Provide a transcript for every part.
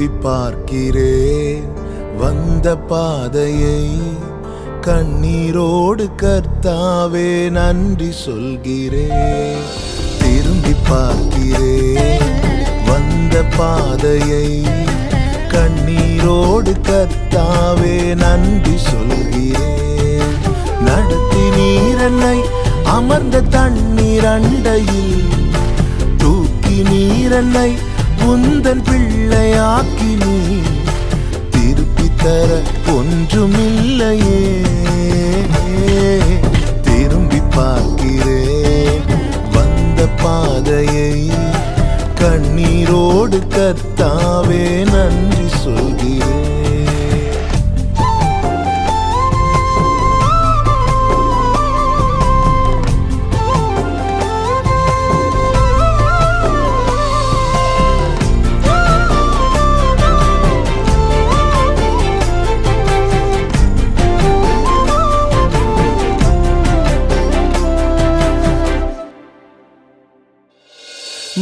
திரும்பி பார்க்கிறேன். வந்த பாதையை கண்ணீரோடு கர்த்தாவே நன்றி சொல்கிறேன். திரும்பி பார்க்கிறேன். வந்த பாதையை கண்ணீரோடு கர்த்தாவே நன்றி சொல்கிறேன். நடத்தி நீரன்னை அமர்ந்த தண்ணீர் அண்டையில் தூக்கி நீரன்னை உந்தன் பிள்ளையாக்கி நீ திருப்பி தர ஒன்றுமில்லையே. திரும்பி பார்க்கிறேன் வந்த பாதையை கண்ணீரோடு கத்தாவே நன்றி சொல்கிறேன்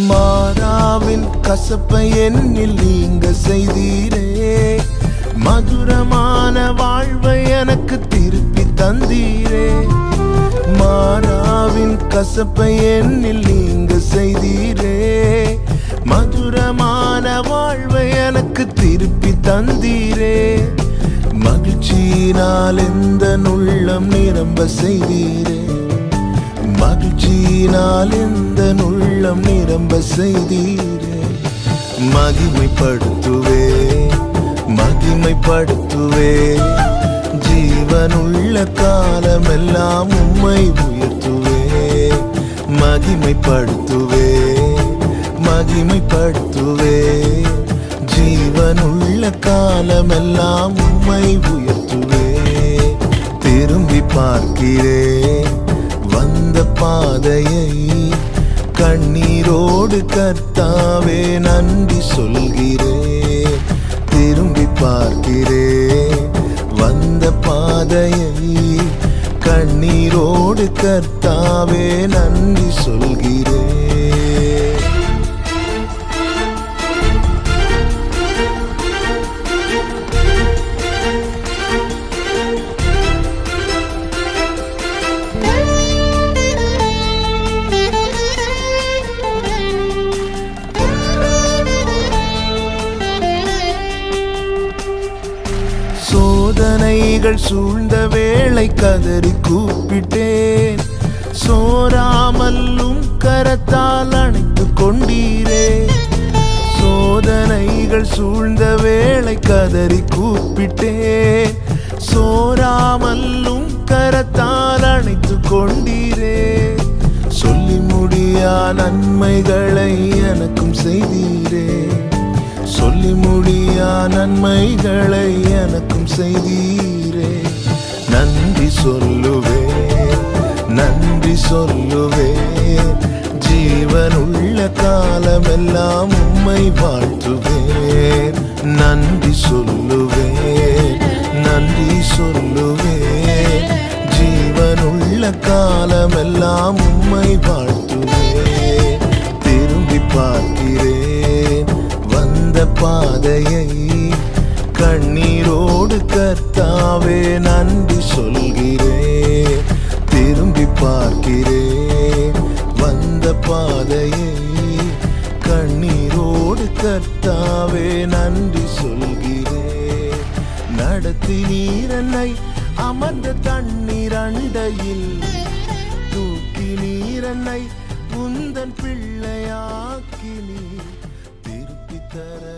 மாறாவின் கசப்பை என்னில் நீங்க செய்தீரே. மதுரமான வாழ்வை எனக்கு திருப்பி தந்தீரே. மாறாவின் கசப்பை என்னில் நீங்க செய்தீரே. மதுரமான வாழ்வை எனக்கு திருப்பி தந்தீரே. மகிழ்ச்சியினால் எந்த நுள்ளம் நிரம்ப செய்தீரே. மகிழ்ச்சியினால் எந்த உள்ளம் நிரம்ப செய்தீரே. மகிமைப்படுத்துவே மகிமைப்படுத்துவே. ஜீவனுள்ள காலமெல்லாம் உம்மை உயர்த்துவே. மகிமைப்படுத்துவே மகிமைப்படுத்துவே. ஜீவனுள்ள காலமெல்லாம் உம்மை உயர்த்துவே. திரும்பி பார்க்கிறேன் வந்த பாதையை கண்ணீரோடு கர்த்தாவே நன்றி சொல்கிறேன் திரும்பி பார்க்கிறேன் வந்த பாதையை கண்ணீரோடு கர்த்தாவே நன்றி சொல்கிறேன் சோதனைகள் சூழ்ந்த வேளை கதறி கூப்பிட்டேன். சோராமல்லும் கரத்தால் அணைத்து கொண்டீரே. சோதனைகள் சூழ்ந்த வேளை கதறி கூப்பிட்டேன். சோராமல்லும் கரத்தால் அணைத்து கொண்டீரே. சொல்லி முடியா நன்மைகளை எனக்கும் செய்தீரே. சொல்லி முடியா நன்மைகளை எனக்கும் செய்தீர் நன்றி சொல்லுவே நன்றி சொல்லுவே. ஜீவனுள்ள காலமெல்லாம் உம்மை வாழ்த்துவேன். நன்றி சொல்லுவேன் நன்றி சொல்லுவேன். ஜீவனுள்ள காலமெல்லாம் உம்மை வாழ்த்துவேன். திரும்பி பார்க்கிறேன் வந்த பாதையை கண்ணீரோடு கர்த்தாவே நன்றி சொல்கிறேன் திரும்பி பார்க்கிறேன் வந்த பாதையை கண்ணீரோடு கர்த்தாவே நன்றி சொல்கிறேன் நடத்தி நீரன்னை அமர்ந்த தண்ணீர் அண்டையில். தூக்கி நீரன்னை உந்தன் தர